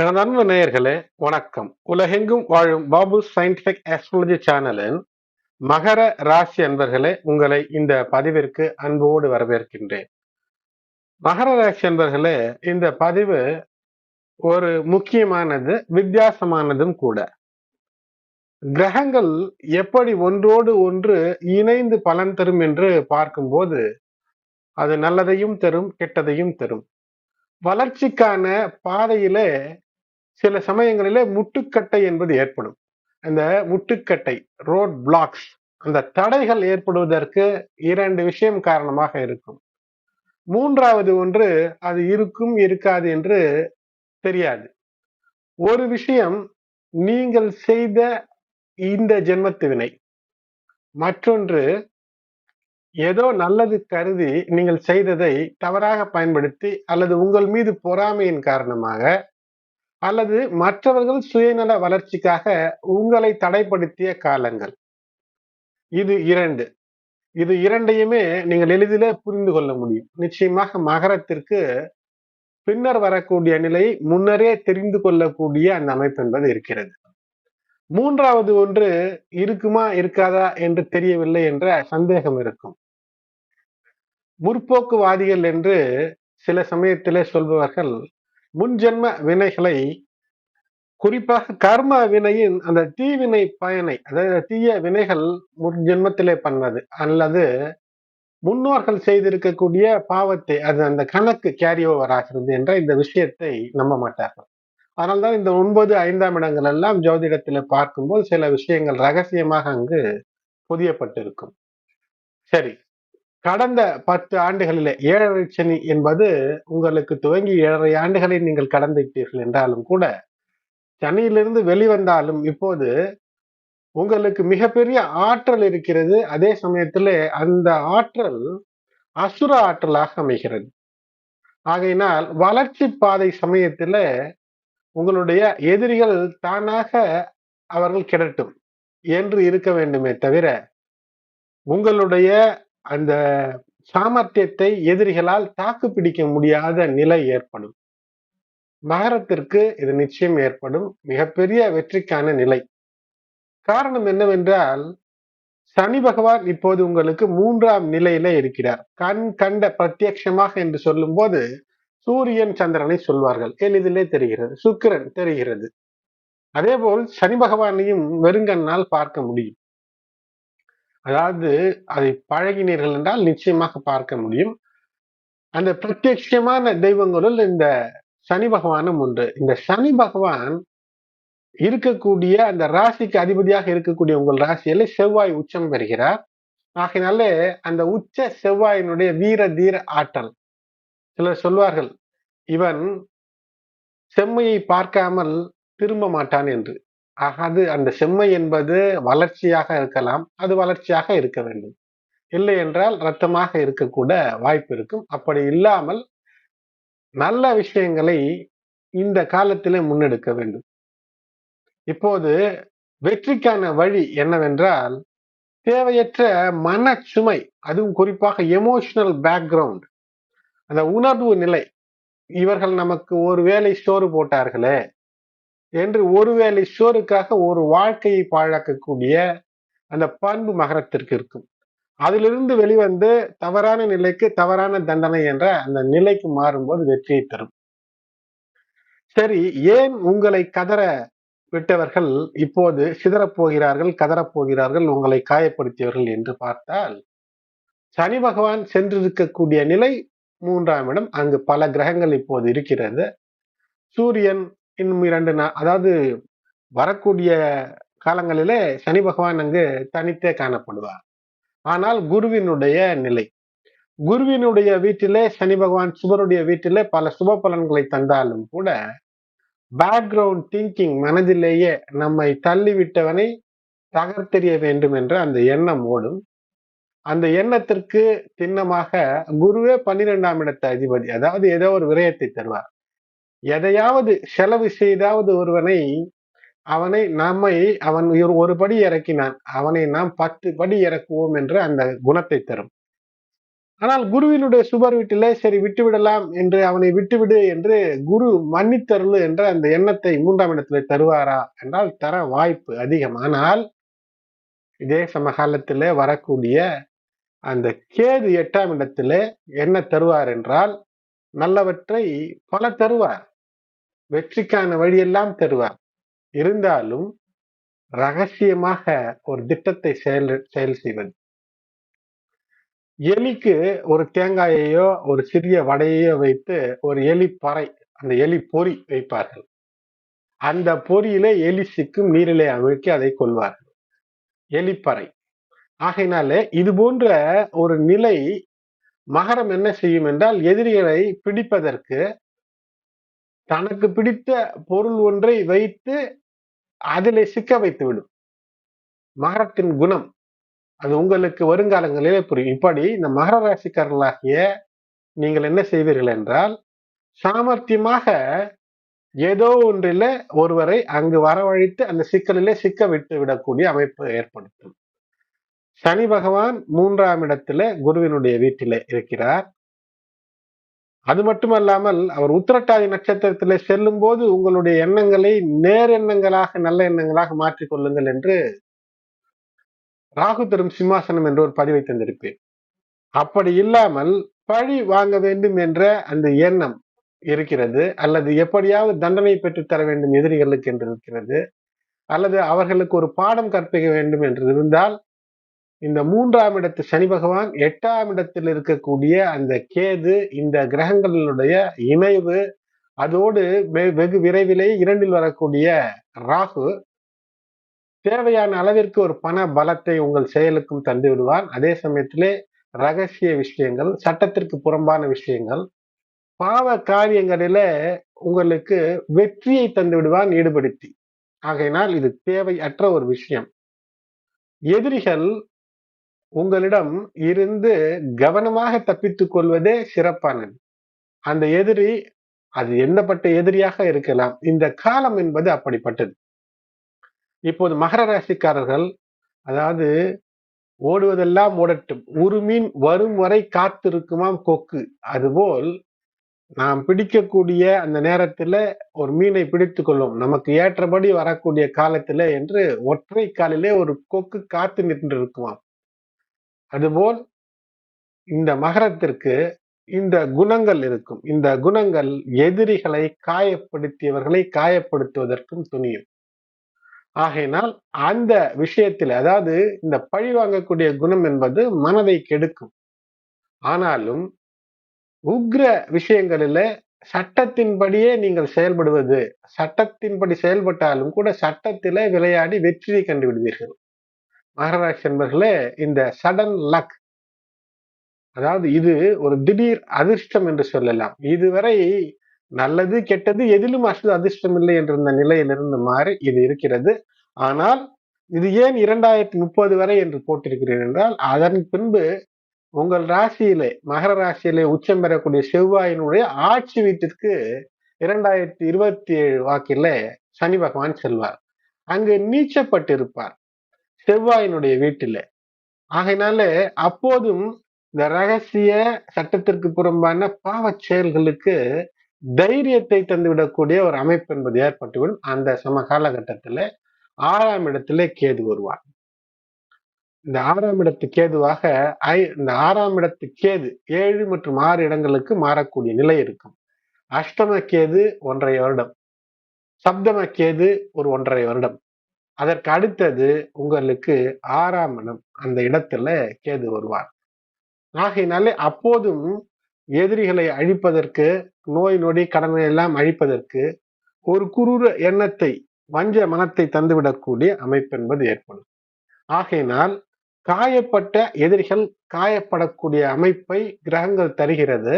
எனது அன்பு நேயர்களே வணக்கம். உலகெங்கும் வாழும் பாபு சயின்டிபிக் ஆஸ்ட்ராலஜி சேனலின் மகர ராசி அன்பர்களே உங்களை இந்த பதிவிற்கு அன்போடு வரவேற்கின்றேன். மகர ராசி அன்பர்களே இந்த பதிவு ஒரு முக்கியமானது வித்தியாசமானதும் கூட. கிரகங்கள் எப்படி ஒன்றோடு ஒன்று இணைந்து பலன் தரும் என்று பார்க்கும்போது அது நல்லதையும் தரும் கெட்டதையும் தரும். வளர்ச்சிக்கான பாதையில சில சமயங்களிலே முட்டுக்கட்டை என்பது ஏற்படும். அந்த முட்டுக்கட்டை ரோட் பிளாக்ஸ் அந்த தடைகள் ஏற்படுவதற்கு இரண்டு விஷயம் காரணமாக இருக்கும். மூன்றாவது ஒன்று அது இருக்கும் இருக்காது என்று தெரியாது. ஒரு விஷயம் நீங்கள் செய்த இந்த ஜென்மத்து வினை மற்றொன்று ஏதோ நல்லது கருதி நீங்கள் செய்ததை தவறாக பயன்படுத்தி அல்லது உங்கள் மீது பொறாமையின் காரணமாக அல்லது மற்றவர்கள் சுயநல வளர்ச்சிக்காக உங்களை தடைப்படுத்திய காலங்கள். இது இரண்டு. இது இரண்டையுமே நீங்கள் எளிதிலே புரிந்து கொள்ள முடியும். நிச்சயமாக மகரத்திற்கு பின்னர் வரக்கூடிய நிலை முன்னரே தெரிந்து கொள்ளக்கூடிய அந்த அமைப்பு என்பது இருக்கிறது. மூன்றாவது ஒன்று இருக்குமா இருக்காதா என்று தெரியவில்லை என்ற சந்தேகம் இருக்கும். முற்போக்குவாதிகள் என்று சில சமயத்திலே சொல்பவர்கள் முன்ஜென்ம வினைகளை குறிப்பாக கர்ம வினையின் அந்த தீவினை பயனை அதாவது தீய வினைகள் முன்ஜென்மத்திலே பண்ணது அல்லது முன்னோர்கள் செய்திருக்கக்கூடிய பாவத்தை அது அந்த கணக்கு கேரி ஓவர் ஆகிறது என்ற இந்த விஷயத்தை நம்ப மாட்டார்கள். அதனால்தான் இந்த ஒன்பது ஐந்தாம் இடங்கள் எல்லாம் ஜோதிடத்தில் பார்க்கும்போது சில விஷயங்கள் ரகசியமாக அங்கு புதியப்பட்டிருக்கும். சரி. கடந்த பத்து ஆண்டுகளில் ஏழரை சனி என்பது உங்களுக்கு துவங்கி ஏழரை ஆண்டுகளை நீங்கள் கடந்துவிட்டீர்கள் என்றாலும் கூட சனியிலிருந்து வெளிவந்தாலும் இப்போது உங்களுக்கு மிகப்பெரிய ஆற்றல் இருக்கிறது. அதே சமயத்துல அந்த ஆற்றல் அசுர ஆற்றலாக அமைகிறது. ஆகையினால் வளர்ச்சி பாதை சமயத்துல உங்களுடைய எதிரிகள் தானாக அவர்கள் கிடட்டும் என்று இருக்க வேண்டுமே தவிர உங்களுடைய அந்த சாமர்த்தியத்தை எதிரிகளால் தாக்கு பிடிக்க முடியாத நிலை ஏற்படும். மகரத்திற்கு இது நிச்சயம் ஏற்படும். மிகப்பெரிய வெற்றிக்கான நிலை. காரணம் என்னவென்றால் சனி பகவான் இப்போது உங்களுக்கு மூன்றாம் நிலையில இருக்கிறார். கண் கண்ட பிரத்யட்சமாக என்று சொல்லும் போது சூரியன் சந்திரனை சொல்வார்கள். எளிதிலே தெரிகிறது. சுக்கிரன் தெரிகிறது. அதே போல் சனி பகவானையும் வெறுங்கண்ணால் பார்க்க முடியும். அதாவது அதை பழகினீர்கள் என்றால் நிச்சயமாக பார்க்க முடியும். அந்த பிரத்யட்சமான தெய்வங்களுள் இந்த சனி பகவானும் ஒன்று. இந்த சனி பகவான் இருக்கக்கூடிய அந்த ராசிக்கு அதிபதியாக இருக்கக்கூடிய உங்கள் ராசியில செவ்வாய் உச்சம் பெறுகிறார். ஆகையினாலே அந்த உச்ச செவ்வாயினுடைய வீர தீர ஆற்றல். சிலர் சொல்வார்கள் இவன் செம்மையை பார்க்காமல் திரும்ப மாட்டான் என்று. ஆகாது அந்த செம்மை என்பது வளர்ச்சியாக இருக்கலாம். அது வளர்ச்சியாக இருக்க வேண்டும். இல்லை என்றால் ரத்தமாக இருக்கக்கூட வாய்ப்பு இருக்கும். அப்படி இல்லாமல் நல்ல விஷயங்களை இந்த காலத்திலே முன்னெடுக்க வேண்டும். இப்போது வெற்றிக்கான வழி என்னவென்றால் தேவையற்ற மன சுமை அதுவும் குறிப்பாக எமோஷனல் பேக்ரவுண்ட் அந்த உணர்வு நிலை. இவர்கள் நமக்கு ஒரு வேலை சோறு போட்டார்களே என்று ஒருவேளை ஷோருக்காக ஒரு வாழ்க்கையை பாழாக்கக்கூடிய அந்த பண்பு மகரத்திற்கு இருக்கும். அதிலிருந்து வெளிவந்து தவறான நிலைக்கு தவறான தண்டனை என்ற அந்த நிலைக்கு மாறும்போது வெற்றியை தரும். சரி ஏன் உங்களை கதற விட்டவர்கள் இப்போது சிதறப்போகிறார்கள் கதறப்போகிறார்கள் போகிறார்கள் உங்களை காயப்படுத்தியவர்கள் என்று பார்த்தால் சனி பகவான் சென்றிருக்கக்கூடிய நிலை மூன்றாம் இடம் அங்கு பல கிரகங்கள் இப்போது இருக்கிறது. சூரியன் இன்னும் இரண்டு நா அதாவது வரக்கூடிய காலங்களிலே சனி பகவான் அங்கு தனித்தே காணப்படுவார். ஆனால் குருவினுடைய நிலை. குருவினுடைய வீட்டிலே சனி பகவான் சுபருடைய வீட்டிலே பல சுப பலன்களை தந்தாலும் கூட பேக்ரவுண்ட் திங்கிங் மனதிலேயே நம்மை தள்ளிவிட்டவனை தகர்த்தெறிய வேண்டும் என்ற அந்த எண்ணம் ஓடும். அந்த எண்ணத்திற்கு சின்னமாக குருவே பன்னிரெண்டாம் இடத்த அதிபதி அதாவது ஏதோ ஒரு விரயத்தை தருவார். எதையாவது செலவு செய்தாவது ஒருவனை அவனை நம்மை அவன் ஒரு படி இறக்கினான் அவனை நாம் பத்து படி இறக்குவோம் என்று அந்த குணத்தை தரும். ஆனால் குருவினுடைய சுபர் வீட்டிலே சரி விட்டு விடலாம் என்று அவனை விட்டுவிடு என்று குரு மன்னித்தருளு என்ற அந்த எண்ணத்தை மூன்றாம் இடத்துல தருவாரா என்றால் தர வாய்ப்பு அதிகம். ஆனால் இதே சமகாலத்திலே வரக்கூடிய அந்த கேது எட்டாம் இடத்திலே என்ன தருவார் என்றால் நல்லவற்றை பல தருவார். வெற்றிக்கான வழியெல்லாம் தருவார். இருந்தாலும் ரகசியமாக ஒரு திட்டத்தை செயல் செயல் செய்வது. எலிக்கு ஒரு தேங்காயையோ ஒரு சிறிய வடையையோ வைத்து ஒரு எலி பறை அந்த எலி பொறி வைப்பார்கள். அந்த பொறியிலே எலி சிக்கும் நீரிலே அமிழ்க்கி அதை கொள்வார்கள். எலிப்பறை ஆகையினாலே இது போன்ற ஒரு நிலை மகரம் என்ன செய்யும் என்றால் எதிரிகளை பிடிப்பதற்கு தனக்கு பிடித்த பொருள் ஒன்றை வைத்து அதிலே சிக்க வைத்து விடும் மகரத்தின் குணம் அது உங்களுக்கு வருங்காலங்களிலே புரியும். இப்படி இந்த மகர ராசிக்காரர்களாகிய நீங்கள் என்ன செய்வீர்கள் என்றால் சாமர்த்தியமாக ஏதோ ஒன்றில ஒருவரை அங்கு வரவழைத்து அந்த சிக்கலிலே சிக்க விட்டு விடக்கூடிய அமைப்பு ஏற்படுத்தும். சனி பகவான் மூன்றாம் இடத்துல குருவினுடைய வீட்டில இருக்கிறார். அது மட்டுமல்லாமல் அவர் உத்திரட்டாதி நட்சத்திரத்திலே செல்லும் போது உங்களுடைய எண்ணங்களை நேர் எண்ணங்களாக நல்ல எண்ணங்களாக மாற்றிக் கொள்ளுங்கள் என்று ராகு தரும் சிம்மாசனம் என்று ஒரு பதிவை தந்திருப்பேன். அப்படி இல்லாமல் பழி வாங்க வேண்டும் என்ற அந்த எண்ணம் இருக்கிறது அல்லது எப்படியாவது தண்டனை பெற்று தர வேண்டும் எதிரிகளுக்கு என்று இருக்கிறது அல்லது அவர்களுக்கு ஒரு பாடம் கற்பிக்க வேண்டும் என்று இருந்தால் இந்த மூன்றாம் இடத்து சனி பகவான் எட்டாம் இடத்தில் இருக்கக்கூடிய அந்த கேது இந்த கிரகங்களினுடைய இணைவு அதோடு வெகு விரைவிலேயே இரண்டில் வரக்கூடிய ராகு தேவையான அளவிற்கு ஒரு பண பலத்தை உங்கள் செயலுக்கும் தந்து விடுவான் அதே சமயத்திலே ரகசிய விஷயங்கள் சட்டத்திற்கு புறம்பான விஷயங்கள் பாவ காரியங்களில உங்களுக்கு வெற்றியை தந்து விடுவான் ஈடுபடுத்தி. ஆகையினால் இது தேவையற்ற ஒரு விஷயம். எதிரிகள் உங்களிடம் இருந்து கவனமாக தப்பித்துக் கொள்வதே சிறப்பானது. அந்த எதிரி அது எந்தப்பட்ட எதிரியாக இருக்கலாம். இந்த காலம் என்பது அப்படிப்பட்டது. இப்போது மகர ராசிக்காரர்கள் அதாவது ஓடுவதெல்லாம் ஓடட்டும். ஒரு மீன் வரும் வரை காத்திருக்குமாம் கொக்கு. அதுபோல் நாம் பிடிக்கக்கூடிய அந்த நேரத்துல ஒரு மீனை பிடித்து கொள்ளும் நமக்கு ஏற்றபடி வரக்கூடிய காலத்துல என்று ஒற்றை காலிலே ஒரு கொக்கு காத்து நின்று இருக்குமாம் அதுபோல் இந்த மகரத்திற்கு இந்த குணங்கள் இருக்கும். இந்த குணங்கள் எதிரிகளை காயப்படுத்தியவர்களை காயப்படுத்துவதற்கும் துணியும். ஆகையினால் அந்த விஷயத்தில் அதாவது இந்த பழி வாங்கக்கூடிய குணம் என்பது மனதை கெடுக்கும். ஆனாலும் உக்ர விஷயங்களில சட்டத்தின்படியே நீங்கள் செயல்படுவது சட்டத்தின்படி செயல்பட்டாலும் கூட சட்டத்தில விளையாடி வெற்றியை கண்டுவிடுவீர்கள். மகராசி என்பர்களே இந்த சடன் லக் அதாவது இது ஒரு திடீர் அதிர்ஷ்டம் என்று சொல்லலாம். இதுவரை நல்லது கெட்டது எதிலும் அசது அதிர்ஷ்டம் இல்லை என்றிருந்த நிலையிலிருந்து மாறி இது இருக்கிறது. ஆனால் இது ஏன் இரண்டாயிரத்தி முப்பது வரை என்று போட்டிருக்கிறேன் என்றால் அதன் பின்பு உங்கள் ராசியிலே மகர ராசியிலே உச்சம் பெறக்கூடிய செவ்வாயினுடைய ஆட்சி வீட்டிற்கு இரண்டாயிரத்தி இருபத்தி ஏழு வாக்கில சனி பகவான் செல்வார். அங்கு நீச்சப்பட்டிருப்பார். செவ்வாயினுடைய வீட்டில. ஆகையினால அப்போதும் இந்த ரகசிய சட்டத்திற்கு புறம்பான பாவ செயல்களுக்கு தைரியத்தை தந்துவிடக்கூடிய ஒரு அமைப்பு என்பது ஏற்பட்டுவிடும். அந்த சம காலகட்டத்துல ஆறாம் இடத்துல கேது வருவார். இந்த ஆறாம் இடத்து கேதுவாக ஐ இந்த ஆறாம் இடத்து கேது ஏழு மற்றும் ஆறு இடங்களுக்கு மாறக்கூடிய நிலை இருக்கும். அஷ்டம கேது ஒன்றரை வருடம். சப்தம கேது ஒரு ஒன்றரை வருடம். அதற்கு அடுத்தது உங்களுக்கு ஆறாம் இடம் அந்த இடத்துல கேது வருவார். ஆகையினாலே அப்போதும் எதிரிகளை அழிப்பதற்கு நோய் நொடி கடனை எல்லாம் அழிப்பதற்கு ஒரு குரூர எண்ணத்தை வஞ்ச மனத்தை தந்துவிடக்கூடிய அமைப்பு என்பது ஏற்படும். ஆகையினால் காயப்பட்ட எதிரிகள் காயப்படக்கூடிய அமைப்பை கிரகங்கள் தருகிறது.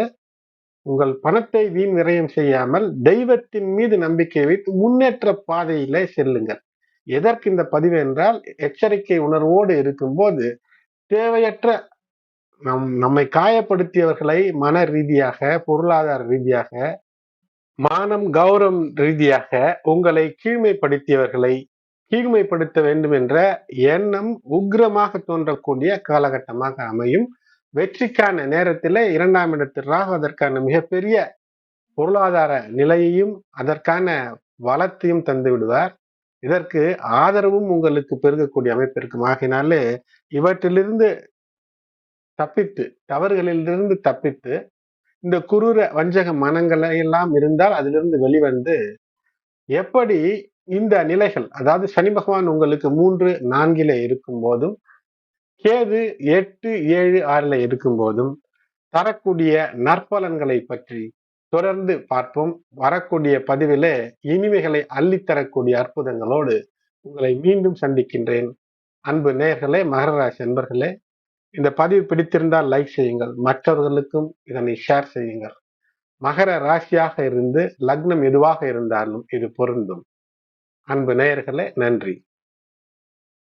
உங்கள் பணத்தை வீண் விரயம் செய்யாமல் தெய்வத்தின் மீது நம்பிக்கை வைத்து முன்னேற்ற பாதையிலே செல்லுங்கள். எதற்கு இந்த பதிவு என்றால் எச்சரிக்கை உணர்வோடு இருக்கும்போது தேவையற்ற நம் நம்மை காயப்படுத்தியவர்களை மன ரீதியாக பொருளாதார ரீதியாக மானம் கௌரவம் ரீதியாக உங்களை கீழ்மைப்படுத்தியவர்களை கீழ்மைப்படுத்த வேண்டும் என்ற எண்ணம் உக்ரமாக தோன்றக்கூடிய காலகட்டமாக அமையும். வெற்றிக்கான நேரத்திலே இரண்டாம் இடத்தில் ராகு அதற்கான மிகப்பெரிய பொருளாதார நிலையையும் அதற்கான வளத்தையும் தந்து விடுவார். இதற்கு ஆதரவும் உங்களுக்கு பெருகக்கூடிய அமைப்பு இருக்கும். ஆகினாலே இவற்றிலிருந்து தப்பித்து தவறுகளிலிருந்து தப்பித்து இந்த குரூர வஞ்சக மனங்களை எல்லாம் இருந்தால் அதிலிருந்து வெளிவந்து எப்படி இந்த நிலைகள் அதாவது சனி பகவான் உங்களுக்கு மூன்று நான்கில இருக்கும் போதும் கேது எட்டு ஏழு ஆறுல இருக்கும் போதும் தரக்கூடிய நற்பலன்களை பற்றி தொடர்ந்து பார்ப்போம். வரக்கூடிய பதிவிலே இனிமைகளை அள்ளித்தரக்கூடிய அற்புதங்களோடு உங்களை மீண்டும் சந்திக்கின்றேன். அன்பு நேயர்களே மகர ராசி அன்பர்களே இந்த பதிவு பிடித்திருந்தால் லைக் செய்யுங்கள். மற்றவர்களுக்கும் இதனை ஷேர் செய்யுங்கள். மகர ராசியாக இருந்து லக்னம் எதுவாக இருந்தாலும் இது பொருந்தும். அன்பு நேயர்களே நன்றி.